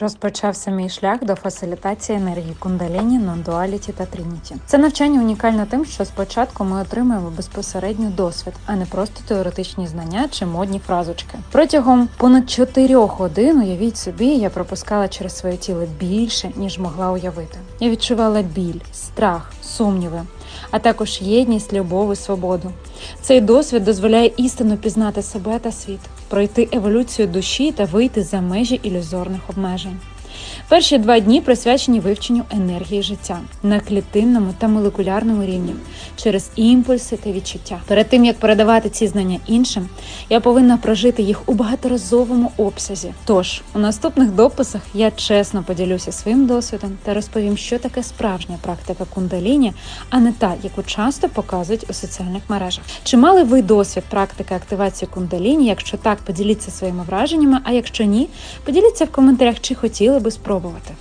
Розпочався мій шлях до фасилітації енергії кундаліні, нон-дуаліті та трініті. Це навчання унікальне тим, що спочатку ми отримуємо безпосередньо досвід, а не просто теоретичні знання чи модні фразочки. Протягом понад 4 годин, уявіть собі, я пропускала через своє тіло більше, ніж могла уявити. Я відчувала біль, страх, сумніви, а також єдність, любов і свободу. Цей досвід дозволяє істинно пізнати себе та світ, пройти еволюцію душі та вийти за межі ілюзорних обмежень. Перші два дні присвячені вивченню енергії життя на клітинному та молекулярному рівні через імпульси та відчуття. Перед тим як передавати ці знання іншим, я повинна прожити їх у багаторазовому обсязі. Тож у наступних дописах я чесно поділюся своїм досвідом та розповім, що таке справжня практика кундаліні, а не та, яку часто показують у соціальних мережах. Чи мали ви досвід практики активації кундаліні? Якщо так, поділіться своїми враженнями. А якщо ні, поділіться в коментарях, чи хотіли би спробувати.